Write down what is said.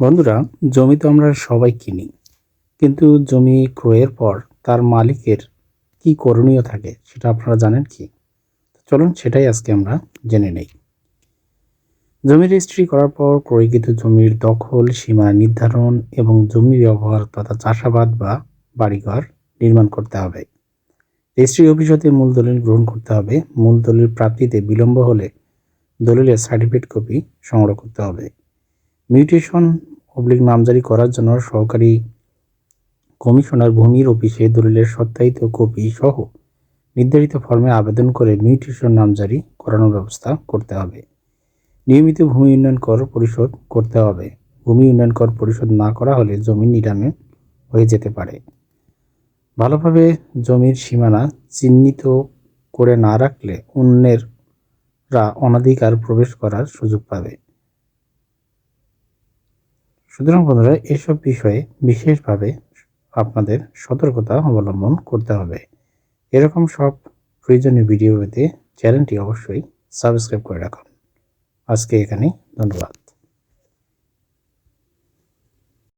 বন্ধুরা, জমি তো আমরা সবাই কিনি, কিন্তু জমি ক্রয়ের পর তার মালিকের কি করণীয় থাকে সেটা আপনারা জানেন কি? চলুন সেটাই আজকে আমরা জেনে নেই। জমি রেজিস্ট্রি করার পর ক্রয়কৃত জমির দখল, সীমা নির্ধারণ এবং জমি ব্যবহার তথা চাষাবাদ বা বাড়িঘর নির্মাণ করতে হবে। রেজিস্ট্রি অফিস হতে মূল দলিল গ্রহণ করতে হবে। মূল দলিল প্রাপ্তিতে বিলম্ব হলে দলিলের সার্টিফিকেট কপি সংগ্রহ করতে হবে। মিউটেশন অবলিক নামজারি করার জন্য সহকারী কমিশনার ভূমির অফিসে দলিলের সত্যায়িত কপি সহ নির্ধারিত ফর্মে আবেদন করে মিউটেশন নামজারি করানোর ব্যবস্থা করতে হবে। নিয়মিত ভূমি উন্নয়ন কর পরিশোধ করতে হবে। ভূমি উন্নয়ন কর পরিশোধ না করা হলে জমি নিলামে হয়ে যেতে পারে। ভালোভাবে জমির সীমানা চিহ্নিত করে না রাখলে অন্যেররা অনাধিকার প্রবেশ করার সুযোগ পাবে। সুতরাং বন্ধুরা, এসব বিষয়ে বিশেষভাবে আপনাদের সতর্কতা অবলম্বন করতে হবে। এরকম সব প্রয়োজনীয় ভিডিও পেতে চ্যানেলটি অবশ্যই সাবস্ক্রাইব করে রাখুন। আজকে এখানেই, ধন্যবাদ।